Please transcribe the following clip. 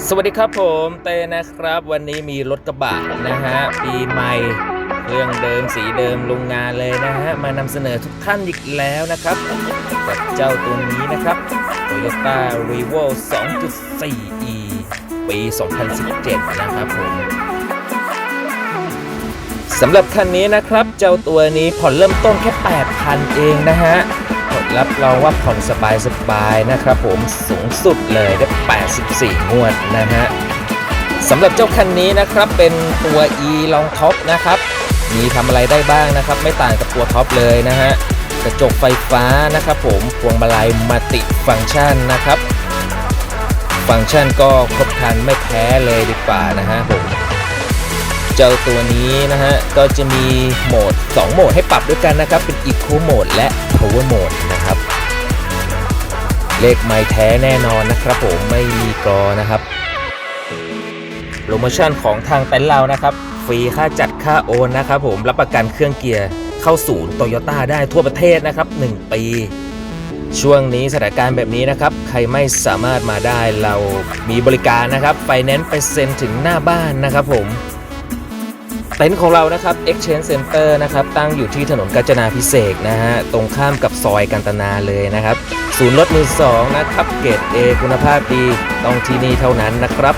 สวัสดีครับผมเต้นะครับ วันนี้มีรถกระบะนะฮะปีใหม่เครื่องเดิมสีเดิมโรงงานเลยนะฮะ มานำเสนอทุกท่านอีกแล้วนะครับกับเจ้าตัวนี้นะครับ Toyota r e v o 2.4e ปี 2017 นะครับผมสำหรับคันนี้นะครับ เจ้าตัวนี้ผ่อนเริ่มต้นแค่ 8,000 เองนะฮะ รับรองว่าผ่อนสบายสบายๆนะครับผมสูงสุดเลยได้ 84 งวดนะฮะสำหรับเจ้าคันนี้นะครับเป็นตัว e long top นะครับ มีทำอะไรได้บ้างนะครับ ไม่ต่างกับตัวท็อปเลยนะฮะกระจกไฟฟ้านะครับผมพวงมาลัยมัติฟังก์ชันนะครับ ฟังก์ชันก็ครบครันไม่แพ้เลยดีกว่านะฮะผมเจ้าตัวนี้นะฮะก็จะมีโหมด 2 โหมดให้ปรับด้วยกันนะครับ เป็น Eco Mode และ Power Mode น เลขไม้แท้แน่นอนนะครับผมไม่มีกรอนะครับโปรโมชั่นของทางเต็นท์เรานะครับฟรีค่าจัดค่าโอนนะครับผมรับประกันเครื่องเกียร์เข้าศูนย์โตโยต้าได้ทั่วประเทศนะครับ 1 ปี ช่วงนี้สถานการณ์แบบนี้นะครับ ใครไม่สามารถมาได้เรามีบริการนะครับไฟแนนซ์ไปเซ็นถึงหน้าบ้านนะครับผม เต็นท์ของเรานะครับ Exchange Center นะครับ ตั้งอยู่ที่ถนนกาญจนาพิเศษนะฮะ ตรงข้ามกับซอยกันตนาเลยนะครับ ศูนย์รถมือสองนะครับ เกรด A คุณภาพดี ต้องที่นี่เท่านั้นนะครับ